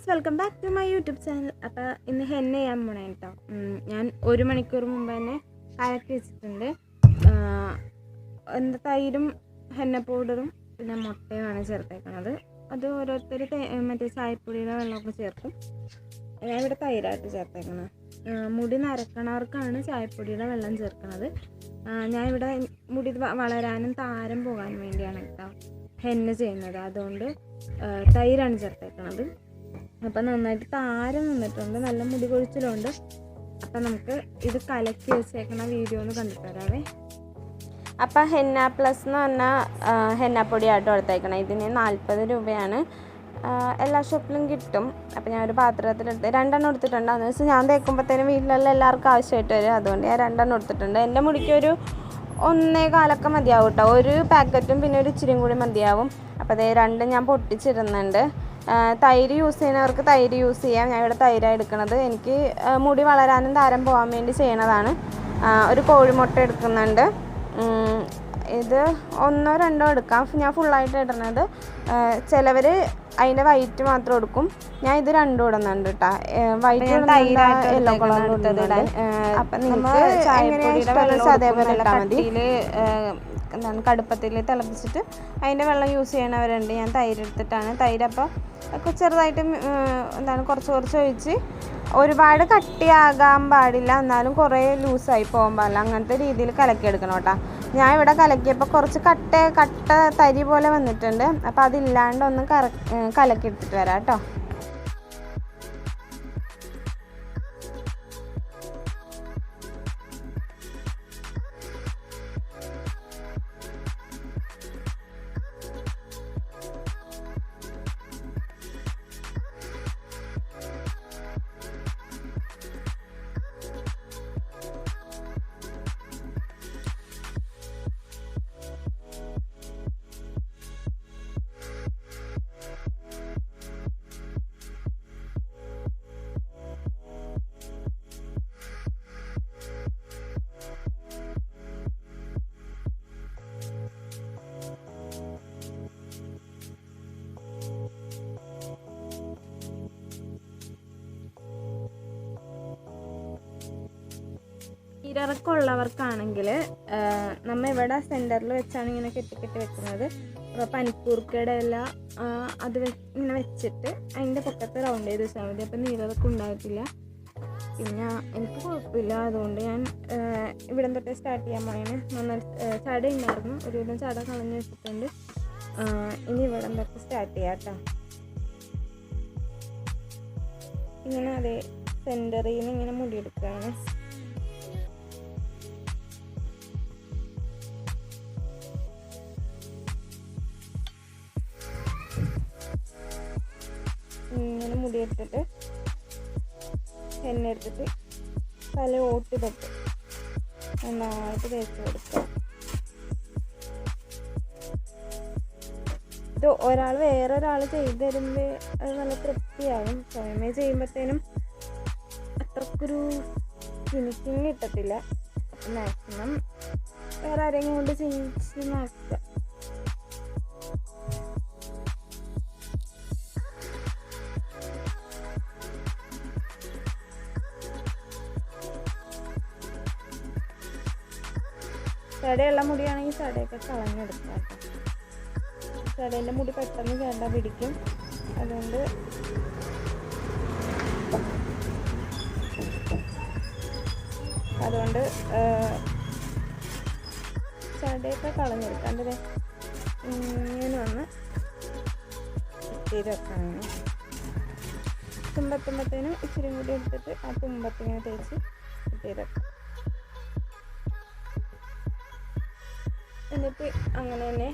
Guys welcome back to my YouTube channel. അപ്പോൾ ഇന്ന് henna ചെയ്യാൻ പോണേ കേട്ടോ ഞാൻ ഒരു മണിക്കൂർ മുമ്പ് തന്നെ കലക്കി വെച്ചിട്ടുണ്ട്. എന്താ തൈരും ഹെന്ന പൗഡറും പിന്നെ മുട്ടയുമാണ് ചേർത്തേക്കുന്നത് അത് ഓരോരുത്തർ മറ്റേ ചായപ്പൊടിയുടെ വെള്ളമൊക്കെ ചേർക്കും. ഞാൻ ഇവിടെ തൈരായിട്ട് ചേർത്തേക്കുന്നത് മുടി നരക്കണവർക്കാണ് ചായപ്പൊടിയുടെ വെള്ളം ചേർക്കുന്നത് ഞാൻ ഇവിടെ മുടി വളരാനും താരം പോകാനും വേണ്ടിയാണ് കേട്ടോ ഹെന്ന ചെയ്യുന്നത്. അതുകൊണ്ട് തൈരാണ് ചേർത്തേക്കണത്. അപ്പം നന്നായിട്ട് താരം നിന്നിട്ടുണ്ട് നല്ല മുടി കൊഴിച്ചിലുണ്ട്. അപ്പം നമുക്ക് ഇത് കലക്കി വെച്ചേക്കുന്ന വീഡിയോ ഒന്ന് കണ്ടിട്ട് തരാവേ അപ്പം ഹെന്ന പ്ലസ് എന്ന് പറഞ്ഞാൽ ഹെന്ന പൊടിയായിട്ട് കൊടുത്തേക്കണം. ഇതിന് നാൽപ്പത് രൂപയാണ്. എല്ലാ ഷോപ്പിലും കിട്ടും. അപ്പം ഞാൻ ഒരു പാത്രത്തിലെടുത്ത് രണ്ടെണ്ണം എടുത്തിട്ടുണ്ട്. അതെന്ന് വെച്ചാൽ ഞാൻ തേക്കുമ്പോഴത്തേനും വീട്ടിലുള്ള എല്ലാവർക്കും ആവശ്യമായിട്ട് വരും. അതുകൊണ്ട് ഞാൻ രണ്ടെണ്ണം എടുത്തിട്ടുണ്ട്. എന്റെ മുടിക്ക് ഒരു ഒന്നേ കാലൊക്കെ മതിയാവും കേട്ടോ ഒരു പാക്കറ്റും പിന്നെ ഒരു ഇച്ചിരിയും കൂടി മതിയാവും. അപ്പോൾ അതേ രണ്ടും ഞാൻ പൊട്ടിച്ചിടുന്നുണ്ട്. ആ, തൈര് യൂസ് ചെയ്യുന്നവർക്ക് തൈര് യൂസ് ചെയ്യാം. ഞാൻ ഇവിടെ തൈരാണ് എടുക്കുന്നത് എനിക്ക് മുടി വളരാനും താരം പോകാൻ വേണ്ടി ചെയ്യണതാണ്. ഒരു കോഴിമുട്ട എടുക്കുന്നുണ്ട്. ഇത് ഒന്നോ രണ്ടോ എടുക്കാം. ഞാൻ ഫുള്ളായിട്ട് ഇടുന്നത്. ചിലവർ അതിന്റെ വൈറ്റ് മാത്രം എടുക്കും. ഞാൻ ഇത് രണ്ടും ഇടുന്നുണ്ട് കേട്ടോ വൈറ്റ് യെല്ലോ കളർ അപ്പം നിങ്ങൾക്ക് അതേപോലെ ഇട്ടാൽ മതി. എന്താണ് കടുപ്പത്തിൽ തിളപ്പിച്ചിട്ട് അതിന്റെ വെള്ളം യൂസ് ചെയ്യണവരുണ്ട് ഞാൻ തൈര് എടുത്തിട്ടാണ്. തൈര് അപ്പോൾ ഒക്കെ ചെറുതായിട്ട് എന്താണ് കുറച്ച് കുറച്ച് ഒഴിച്ച് ഒരുപാട് കട്ടിയാകാൻ പാടില്ല. എന്നാലും കുറേ ലൂസായി പോകാൻ പാടില്ല. അങ്ങനത്തെ രീതിയിൽ കലക്കിയെടുക്കണം കേട്ടോ. ഞാൻ ഇവിടെ കലക്കിയപ്പോൾ കുറച്ച് കട്ട കട്ട തരി പോലെ വന്നിട്ടുണ്ട്. അപ്പോൾ അതില്ലാണ്ട് ഒന്ന് കറ കലക്കിയെടുത്തിട്ട് വരാം കേട്ടോ. ഇരറക്കമുള്ളവർക്കാണെങ്കിൽ നമ്മൾ ഇവിടെ സെന്ററിൽ വെച്ചാണ് ഇങ്ങനെ കെട്ടിക്കെട്ടി വെക്കുന്നത്. അപ്പോൾ പനിക്കൂർക്കയുടെ എല്ലാം അത് ഇങ്ങനെ വെച്ചിട്ട് അതിന്റെ പൊക്കത്ത് റൗണ്ട് ചെയ്ത് വെച്ചാൽ മതി. അപ്പം നീരിറക്കം ഉണ്ടാകത്തില്ല. പിന്നെ എനിക്ക് കുഴപ്പമില്ല. അതുകൊണ്ട് ഞാൻ ഇവിടെ തൊട്ടേ സ്റ്റാർട്ട് ചെയ്യാൻ പോയാണ് നന്നായി ചട ഉണ്ടായിരുന്നു. ഒരുവിധം ചട കളഞ്ഞ് വെച്ചിട്ടുണ്ട്. ഇനി ഇവിടെ തൊട്ട് സ്റ്റാർട്ട് ചെയ്യാം കേട്ടോ. ഇങ്ങനെ അതെ സെന്ററിൽ നിന്ന് ഇങ്ങനെ മുടിയെടുക്കുകയാണ് ഇത് ഒരാൾ വേറൊരാൾ ചെയ്ത് തരുമ്പോൾ അത് നല്ല തൃപ്തിയാകും. സ്വയമേ ചെയ്യുമ്പോഴത്തേനും അത്രക്കൊരു ഫിനിഷിങ് കിട്ടത്തില്ല. മാക്സിമം വേറെ ആരെങ്കിലും കൊണ്ട് ചെയ്യിച്ച് നോക്കുക ചടയുള്ള മുടിയാണെങ്കിൽ ചടയൊക്കെ കളഞ്ഞെടുക്കാം. ചടയിലെ മുടി പെട്ടെന്ന് ചേട്ട പിടിക്കും. അതുകൊണ്ട് അതുകൊണ്ട് ചടയൊക്കെ കളഞ്ഞെടുക്കാം. അതിൽ ഇങ്ങനെ വന്ന് ചെയ്ത് വെക്കാനാണ് തുമ്പത്തുമ്പത്തേനും ഇച്ചിരി കൂടി എടുത്തിട്ട് ആ തുമ്പത്തിങ്ങനെ തേച്ച് ചെയ്ത് വെക്കാം. എന്നിട്ട് അങ്ങനെ തന്നെ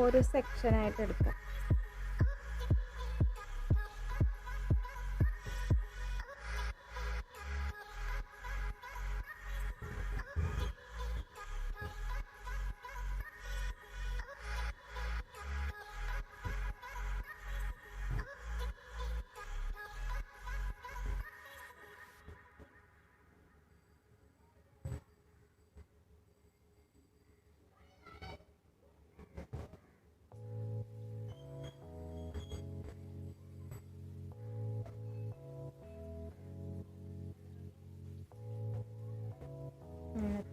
ഓരോ സെക്ഷനായിട്ട് എടുക്കാം.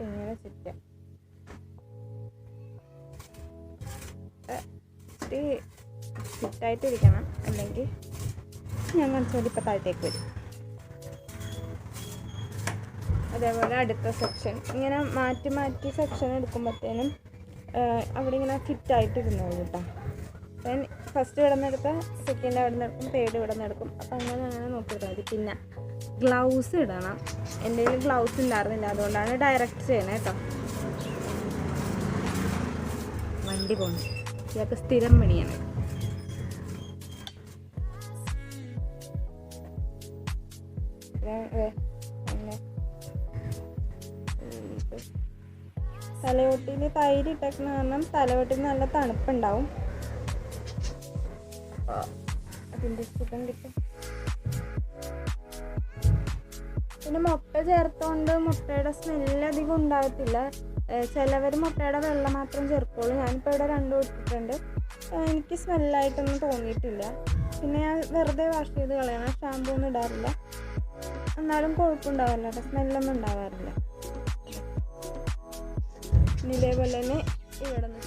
ഇങ്ങനെ ചുറ്റുക ഇത്തിരി ഫിറ്റായിട്ടിരിക്കണം അല്ലെങ്കിൽ ഞാൻ കാണിച്ചാൽ ഇപ്പം താഴത്തേക്ക് വരും. അതേപോലെ അടുത്ത സെക്ഷൻ ഇങ്ങനെ മാറ്റി മാറ്റി സെക്ഷൻ എടുക്കുമ്പോഴത്തേനും അവിടെ ഇങ്ങനെ ഫിറ്റായിട്ടിരുന്നോളൂ കേട്ടോ. ദെൻ ഫസ്റ്റ് ഇവിടെ നിന്ന് എടുത്താൽ സെക്കൻഡ് അവിടെ നിന്ന് എടുക്കും തേർഡ് ഇവിടെ നിന്ന് എടുക്കും. അപ്പം അങ്ങനെ അങ്ങനെ നോക്കിയിട്ട് മതി. പിന്നെ ഗ്ലൗസ് ഇടണം. എന്റെ കയ്യിൽ ഗ്ലൗസ് ഉണ്ടായിരുന്നില്ല അതുകൊണ്ടാണ് ഡയറക്റ്റ് ചെയ്യണത് കേട്ടോ വണ്ടി പോകണം ഇയാൾക്ക് സ്ഥിരം പണിയാണ്. തലയോട്ടിയിൽ തൈര് ഇട്ടേക്കണ കാരണം തലയോട്ടിന് നല്ല തണുപ്പുണ്ടാവും. അതിന്റെ സുഖം കിട്ടും പിന്നെ മുട്ട ചേർത്തുകൊണ്ട് മുട്ടയുടെ സ്മെല്ല് അധികം ഉണ്ടാകത്തില്ല. ചിലവർ മുട്ടയുടെ വെള്ളം മാത്രം ചേർക്കുള്ളൂ. ഞാനിപ്പോൾ ഇവിടെ രണ്ടും ഇട്ടിട്ടുണ്ട് എനിക്ക് സ്മെല്ലായിട്ടൊന്നും തോന്നിയിട്ടില്ല. പിന്നെ ഞാൻ വെറുതെ വാഷ് ചെയ്ത് കളയണം. ഷാമ്പൂ ഒന്നും ഇടാറില്ല. എന്നാലും കുഴപ്പമുണ്ടാവില്ല കേട്ടോ സ്മെല്ലൊന്നും ഉണ്ടാവാറില്ല. ഇതേപോലെ തന്നെ ഇവിടെ നിന്ന്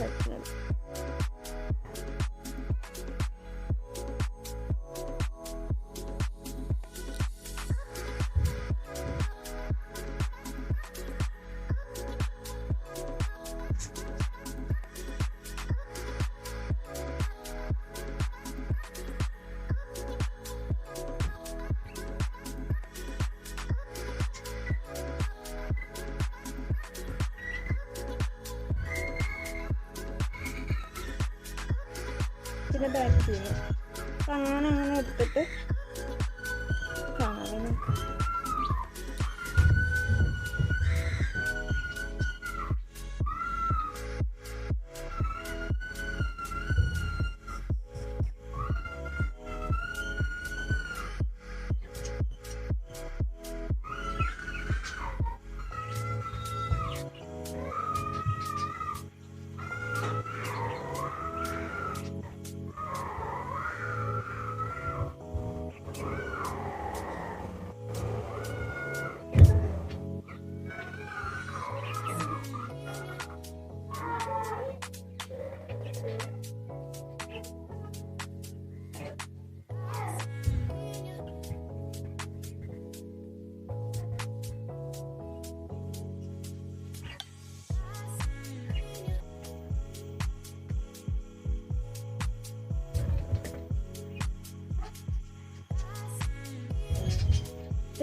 പിന്നെ ബാക്ക് ചെയ്യും അപ്പോൾ അങ്ങനെ അങ്ങനെ എടുത്തിട്ട്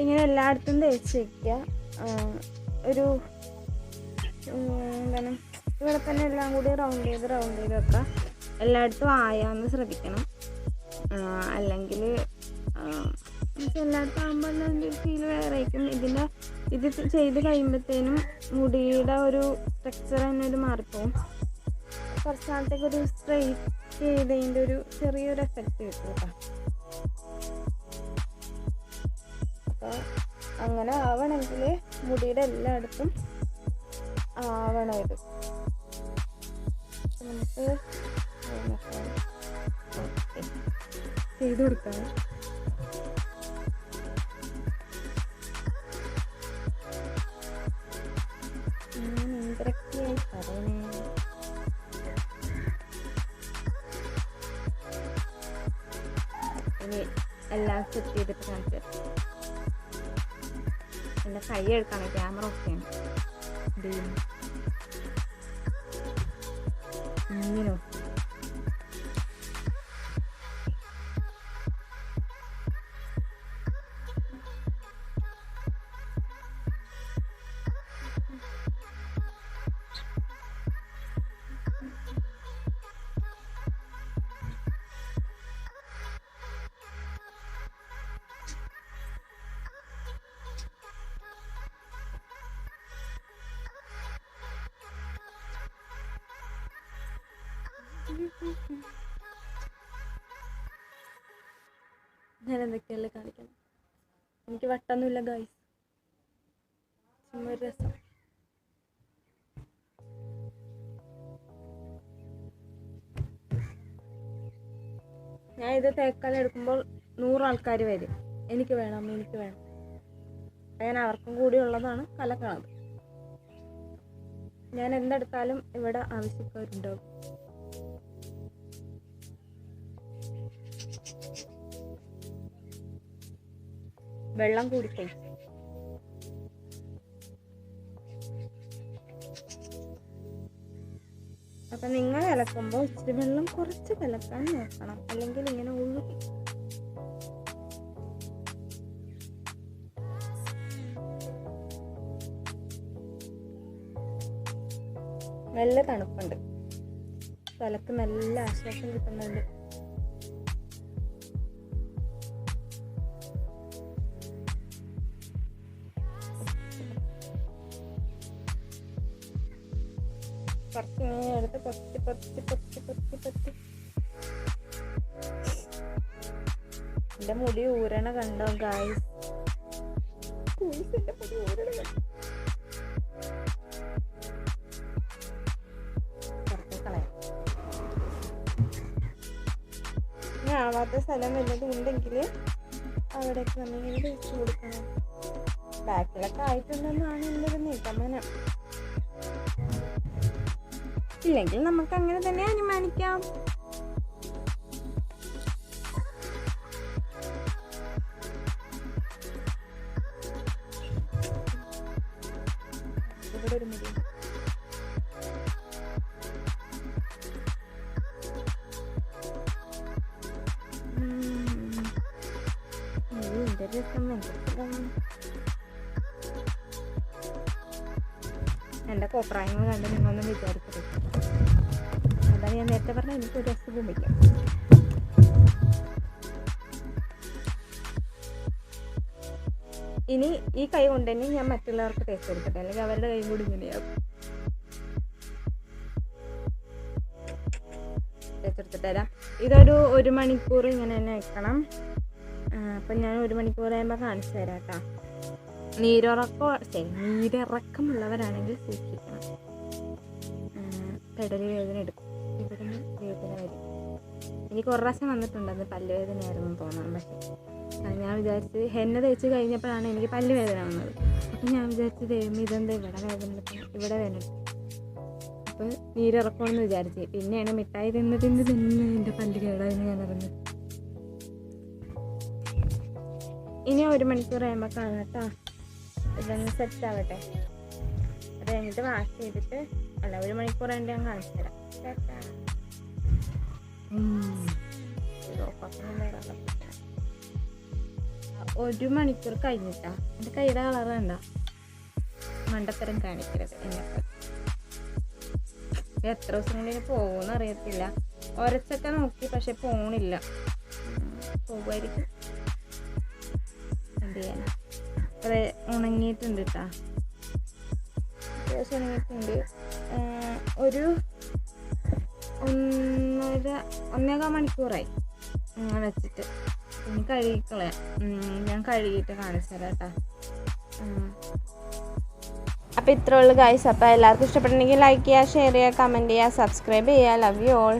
ഇങ്ങനെ എല്ലായിടത്തും തേച്ച് വയ്ക്കുക ഒരു എന്താണ് ഇവിടെ തന്നെ എല്ലാം കൂടി റൗണ്ട് ചെയ്ത് റൗണ്ട് ചെയ്ത് വെക്കുക. എല്ലായിടത്തും ആയാന്ന് ശ്രദ്ധിക്കണം. അല്ലെങ്കിൽ എല്ലായിടത്തും ആകുമ്പോൾ അതിന്റെ ഫീൽ വേറെ ആയിരിക്കും. ഇതിന്റെ ഇത് ചെയ്ത് കഴിയുമ്പോഴത്തേനും മുടിയുടെ ഒരു ടെക്സ്ചർ തന്നെ ഒരു മാറിപ്പോവും. കുറച്ച് നാളത്തേക്ക് ഒരു സ്ട്രെയിറ്റ് ചെയ്തതിന്റെ ഒരു ചെറിയൊരു എഫക്റ്റ് കിട്ടും കേട്ടോ അപ്പോൾ അങ്ങനെ ആവണമെങ്കിൽ മുടിയുടെ എല്ലായിടത്തും ആവണം നമുക്ക്. ചെയ്ത് കൊടുക്കാം ഇനി എല്ലാം സെറ്റ് ചെയ്തിട്ട് കാണിച്ചു. എന്റെ കൈ എടുക്കാണ് ക്യാമറ ഒക്കെയാണ് ഇങ്ങനെ. ഞാൻ എന്തൊക്കെയല്ലേ കാണിക്കണം എനിക്ക് വട്ടൊന്നുമില്ല ഗായ്സ് ചുമ്മാ ഒരു രസം. ഞാൻ ഇത് തേക്കാലം എടുക്കുമ്പോൾ നൂറ് ആൾക്കാർ വരും. എനിക്ക് വേണം എനിക്ക് വേണം. ഞാൻ അവർക്കും കൂടി ഉള്ളതാണ് കലക്കണത്. ഞാൻ എന്തെടുത്താലും ഇവിടെ ആവശ്യക്കാരുണ്ടാവും. വെള്ളം കൂടിപ്പോയി അപ്പൊ നിങ്ങൾ ഇളക്കുമ്പോൾ ഇച്ചിരി വെള്ളം കുറച്ച് കലക്കാൻ നോക്കണം. അല്ലെങ്കിൽ ഇങ്ങനെ ഒഴുകി നല്ല തണുപ്പുണ്ട്. തലക്ക് നല്ല ആശ്വാസം കിട്ടുന്നുണ്ട്. കുറച്ച് ഇങ്ങനെ എടുത്ത് പൊത്തി പൊത്തി പൊത്തി പൊത്തി പൊത്തി. എന്റെ മുടി ഊരണ കണ്ടോ ഗായ്സ് മുടി ഊരണ കണ്ടോ. ആവാത്ത സ്ഥലം വല്ലതും ഉണ്ടെങ്കിൽ അവിടെയൊക്കെ നമ്മളിങ്ങനെ വെച്ച് കൊടുക്കണം. ബാക്കിലൊക്കെ ആയിട്ടുണ്ടെന്നാണ് എന്റെ ഒരു നിഗമനം. ഇല്ലെങ്കിൽ നമുക്ക് അങ്ങനെ തന്നെ അനുമാനിക്കാം. ഇവിടെ ഒരു മുടി. എന്റെ കോപ്രായങ്ങൾ കണ്ട് നിങ്ങളൊന്നും വിചാരിക്കരുത്. അതാണ് ഞാൻ നേരത്തെ പറഞ്ഞാൽ എനിക്ക് ഒരു അസുഖം വയ്ക്കാം ഇനി ഈ കൈ കൊണ്ട് തന്നെ ഞാൻ മറ്റുള്ളവർക്ക് ടേസ്റ്റ് കൊടുക്കട്ടെ. അല്ലെങ്കിൽ അവരുടെ കൈ കൂടി ഇങ്ങനെയാകും തരാം. ഇതൊരു ഒരു മണിക്കൂർ ഇങ്ങനെ തന്നെ വെക്കണം. അപ്പം ഞാൻ ഒരു മണിക്കൂർ കഴിയുമ്പോൾ കാണിച്ചു തരാം കേട്ടോ നീരിറക്കോ നീരിറക്കമുള്ളവരാണെങ്കിൽ സൂക്ഷിക്കണം. പെടലി വേദന എടുക്കും. ഇവിടെ നിന്ന് വേദന വരും എനിക്ക് ഒരു പ്രാവശ്യം വന്നിട്ടുണ്ട് അത് പല്ലുവേദനയായിരുന്നു തോന്നണം പക്ഷേ. ഞാൻ വിചാരിച്ച് ഹെന്ന തേച്ച് കഴിഞ്ഞപ്പോഴാണ് എനിക്ക് പല്ല് വേദന വന്നത്. അപ്പം ഞാൻ വിചാരിച്ചു ദൈവം ഇതെന്താ ഇവിടെ വേദന ഇവിടെ വേദന. അപ്പോൾ നീരിറക്കണമെന്ന് വിചാരിച്ച്. പിന്നെയാണ് മിഠായി തിന്ന് തിന്ന് തിന്ന് എന്റെ പല്ല് കേടായെന്ന് ഞാൻ അറിഞ്ഞു ഇനി ഒരു മണിക്കൂർ കഴിയുമ്പോൾ കാണാം കേട്ടോ. ഇതൊന്ന് സെറ്റ് ആവട്ടെ. അത് കഴിഞ്ഞിട്ട് വാഷ് ചെയ്തിട്ട് അല്ല ഒരു മണിക്കൂർ കഴിഞ്ഞിട്ട് ഞാൻ കാണിച്ചു തരാം. ഒരു മണിക്കൂർ കഴിഞ്ഞിട്ടാ. എന്റെ കൈയുടെ കളർ വേണ്ട മണ്ടത്തരം കാണിക്കരുത് എന്നെ എത്ര ദിവസം കൊണ്ട് ഇനി പോകുമെന്ന് അറിയത്തില്ല. ഒരച്ചൊക്കെ നോക്കി പക്ഷെ പോണില്ല. പോകുമായിരിക്കും എന്ത് ചെയ്യാൻ അത് ഉണങ്ങിയിട്ടുണ്ട് കേട്ടാ ഉണങ്ങിയിട്ടുണ്ട്. ഒരു ഒന്നര ഒന്നേകാൽ മണിക്കൂറായി. വെച്ചിട്ട്. ഇനി കഴുകിക്കളയാം. ഞാൻ കഴുകിയിട്ട് കാണിച്ചു തരാം കേട്ടാ. അപ്പോൾ ഇത്രയുള്ള ഗൈസ് അപ്പോൾ എല്ലാവർക്കും ഇഷ്ടപ്പെട്ടിട്ടുണ്ടെങ്കിൽ ലൈക്ക് ചെയ്യുക ഷെയർ ചെയ്യുക കമന്റ് ചെയ്യുക സബ്സ്ക്രൈബ് ചെയ്യുക. Love you all